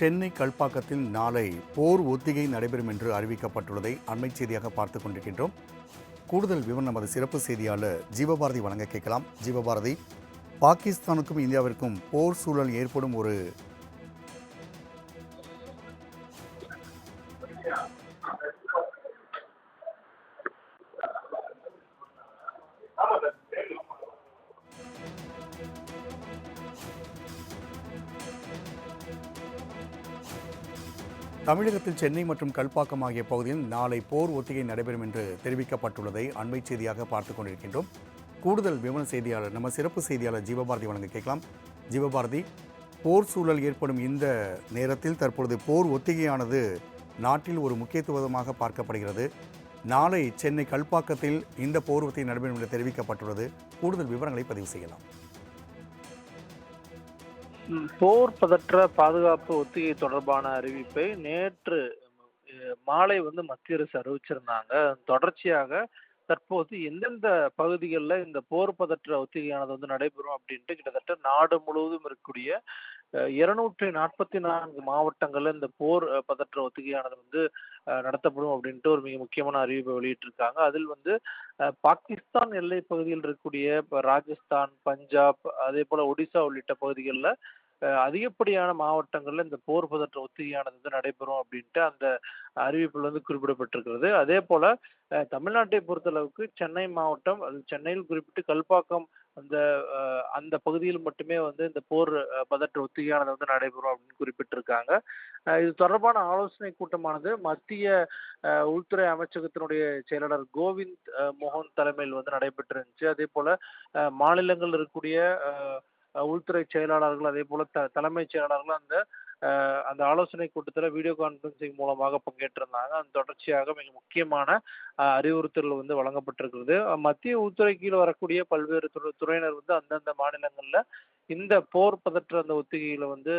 சென்னை கல்பாக்கத்தில் நாளை போர் ஒத்திகை நடைபெறும் என்று அறிவிக்கப்பட்டுள்ளதை அண்மை செய்தியாக பார்த்துக் கொண்டிருக்கின்றோம். கூடுதல் விவரம் நமது சிறப்பு செய்தியாளர் ஜீவபாரதி வழங்க கேட்கலாம். ஜீவபாரதி பாகிஸ்தானுக்கும் இந்தியாவிற்கும் போர் சூழல் ஏற்படும் ஒரு தமிழகத்தில் சென்னை மற்றும் கல்பாக்கம் ஆகிய பகுதியில் நாளை போர் ஒத்திகை நடைபெறும் என்று தெரிவிக்கப்பட்டுள்ளதை அண்மை செய்தியாக பார்த்துக் கொண்டிருக்கின்றோம். கூடுதல் விவர செய்தியாளர் நம்ம சிறப்பு செய்தியாளர் ஜீவபாரதி வழங்க கேட்கலாம். ஜீவபாரதி போர் சூழல் ஏற்படும் இந்த நேரத்தில் தற்பொழுது போர் ஒத்திகையானது நாட்டில் ஒரு முக்கியத்துவமாக பார்க்கப்படுகிறது. நாளை சென்னை கல்பாக்கத்தில் இந்த போர் ஒத்திகை நடைபெறும் என்று தெரிவிக்கப்பட்டுள்ளது. கூடுதல் விவரங்களை பதிவு செய்யலாம். போர் பதற்ற பாதுகாப்பு ஒத்திகை தொடர்பான அறிவிப்பை நேற்று மாலை வந்து மத்திய அரசு அறிவிச்சிருந்தாங்க. தொடர்ச்சியாக தற்போது எந்தெந்த பகுதிகளில் இந்த போர் பதற்ற ஒத்திகையானது வந்து நடைபெறும் அப்படின்ட்டு கிட்டத்தட்ட நாடு முழுவதும் இருக்கக்கூடிய இருநூற்றி நாற்பத்தி நான்கு மாவட்டங்களில் இந்த போர் பதற்ற ஒத்திகையானது வந்து நடத்தப்படும் அப்படின்ட்டு ஒரு மிக முக்கியமான அறிவிப்பை வெளியிட்டிருக்காங்க. அதில் வந்து பாகிஸ்தான் எல்லை பகுதியில் இருக்கக்கூடிய இப்போ ராஜஸ்தான் பஞ்சாப் அதே போல ஒடிசா உள்ளிட்ட பகுதிகளில் அதிகப்படியான மாவட்டங்களில் இந்த போர் பதற்ற ஒத்திகையானது வந்து நடைபெறும் அப்படின்ட்டு அந்த அறிவிப்பில் வந்து குறிப்பிடப்பட்டிருக்கிறது. அதே போல தமிழ்நாட்டை பொறுத்தளவுக்கு சென்னை மாவட்டம் அது சென்னையில் குறிப்பிட்டு கல்பாக்கம் அந்த அந்த பகுதியில் மட்டுமே வந்து இந்த போர் பதற்ற ஒத்திகையானது வந்து நடைபெறும் அப்படின்னு குறிப்பிட்டிருக்காங்க. இது தொடர்பான ஆலோசனை கூட்டமானது மத்திய உள்துறை அமைச்சகத்தினுடைய செயலாளர் கோவிந்த் மோகன் தலைமையில் வந்து நடைபெற்றிருந்துச்சு. அதே போல மாநிலங்கள் இருக்கக்கூடிய உள்துறை செயலாளர்கள் அதே போல த தலைமைச் செயலாளர்கள் அந்த அந்த ஆலோசனை கூட்டத்தில் வீடியோ கான்ஃபரன்சிங் மூலமாக பங்கேற்றிருந்தாங்க. அந்த தொடர்ச்சியாக மிக முக்கியமான அறிவுறுத்தல்கள் வந்து வழங்கப்பட்டிருக்கிறது. மத்திய உள்துறை கீழ் வரக்கூடிய பல்வேறு துறை துறையினர் வந்து அந்தந்த மாநிலங்களில் இந்த போர் பதற்ற அந்த ஒத்திகையில வந்து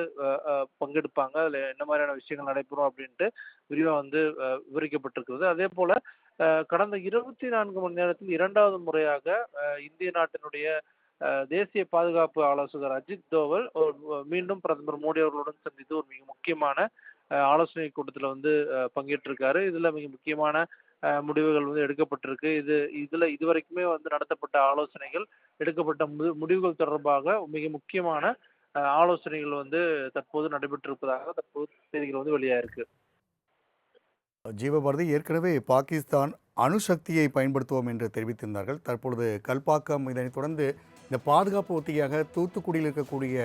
பங்கெடுப்பாங்க. அதில் என்ன மாதிரியான விஷயங்கள் நடைபெறும் அப்படின்ட்டு விரிவாக வந்து விவரிக்கப்பட்டிருக்கிறது. அதே போல கடந்த இருபத்தி நான்கு மணி நேரத்தில் இரண்டாவது முறையாக இந்திய நாட்டினுடைய தேசிய பாதுகாப்பு ஆலோசகர் அஜித் தோவல் மீண்டும் பிரதமர் மோடி அவர்களுடன் சந்தித்து ஒரு மிக முக்கியமான ஆலோசனை கூட்டத்தில் வந்து பங்கேற்றிருக்காரு. இதில் மிக முக்கியமான முடிவுகள் வந்து எடுக்கப்பட்டிருக்கு. இது இதில் இதுவரைக்குமே வந்து நடத்தப்பட்ட ஆலோசனைகள் எடுக்கப்பட்ட மு- முடிவுகள் தொடர்பாக மிக முக்கியமான ஆலோசனைகள் வந்து தற்போது நடைபெற்றிருப்பதாக தற்போது செய்திகள் வந்து வெளியாயிருக்கு. ஜீவபாரதி ஏற்கனவே பாகிஸ்தான் அணுசக்தியை பயன்படுத்துவோம் என்று தெரிவித்திருந்தார்கள். தற்பொழுது கல்பாக்கம் இதனைத் தொடர்ந்து இந்த பாதுகாப்பு ஒத்திகையாக தூத்துக்குடியில் இருக்கக்கூடிய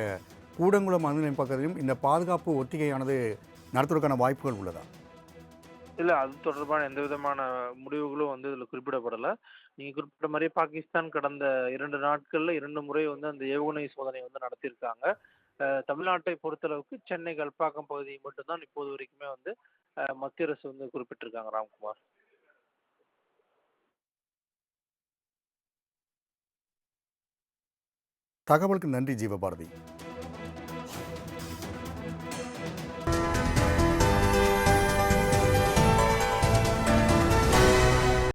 கூடங்குளம் அணுநிலையம் பக்கத்திலும் இந்த பாதுகாப்பு ஒத்திகையானது நடத்துவதற்கான வாய்ப்புகள் உள்ளதா? இல்லை அது தொடர்பான எந்த விதமான முடிவுகளும் வந்து இதில் குறிப்பிடப்படலை. நீங்கள் குறிப்பிட்ட மாதிரி பாகிஸ்தான் கடந்த இரண்டு நாட்களில் இரண்டு முறை வந்து அந்த ஏவுகணை சோதனை வந்து நடத்தியிருக்காங்க. தமிழ்நாட்டை பொறுத்தளவுக்கு சென்னை கல்பாக்கம் பகுதியை மட்டும்தான் இப்போது வரைக்குமே வந்து மத்திய அரசு வந்து குறிப்பிட்டிருக்காங்க ராம்குமார். தகவலுக்கு நன்றி ஜீவபாரதி.